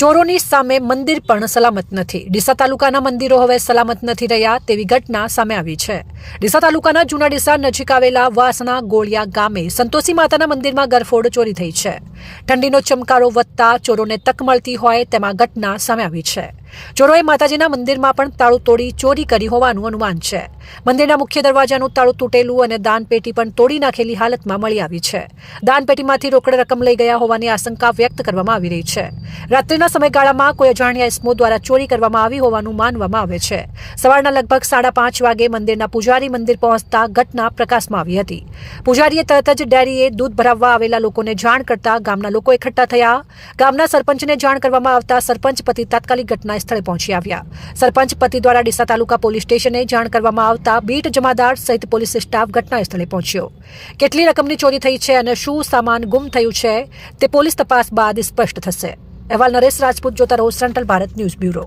ચોરોની સામે મંદિર પણ સલામત નથી. ડીસા તાલુકાના મંદિરો હવે સલામત નથી રહ્યા તેવી ઘટના સામે આવી છે. ડીસા તાલુકાના જૂના ડીસા નજીક આવેલા વાસણા ગોળિયા ગામે સંતોષી માતાના મંદિરમાં ગરફોડ ચોરી થઈ છે. ઠંડીનો ચમકારો વધતા ચોરોને તક મળતી હોય તેમાં ઘટના સામે આવી છે. ચોરોએ માતાજીના મંદિરમાં પણ તાળું તોડી ચોરી કરી હોવાનું અનુમાન છે. મંદિરના મુખ્ય દરવાજાનું તાળું તૂટેલું અને દાનપેટી પણ તોડી નાખેલી હાલતમાં મળી આવી છે. દાનપેટીમાંથી રોકડ રકમ લઈ ગયા હોવાની આશંકા વ્યક્ત કરવામાં આવી રહી છે. રાત્રિના સમયગાળામાં કોઈ અજાણ્યા ઇસમો દ્વારા ચોરી કરવામાં આવી હોવાનું માનવામાં આવે છે. સવારના લગભગ સાડા પાંચ વાગે મંદિરના પૂજારી મંદિર પહોંચતા ઘટના પ્રકાશમાં આવી હતી. પૂજારીએ તરત જ ડેરીએ દૂધ ભરાવવા આવેલા લોકોને જાણ કરતા ગામના લોકો એકઠા થયા. ગામના સરપંચને જાણ કરવામાં આવતા સરપંચ પતિ તાત્કાલિક ઘટના સ્થળે પહોંચી આવ્યા. સરપંચ પતિ દ્વારા ડીસા તાલુકા પોલીસ સ્ટેશને જાણ કરવામાં આવતા બીટ જમાદાર સહિત પોલીસ સ્ટાફ ઘટના સ્થળે પહોંચ્યો. કેટલી રકમની ચોરી થઈ છે અને શું સામાન ગુમ થયું છે તે પોલીસ તપાસ બાદ સ્પષ્ટ થશે. અહેવાલ નરેશ રાજપૂત જોતા રહો સેન્ટ્રલ ભારત ન્યૂઝ બ્યુરો.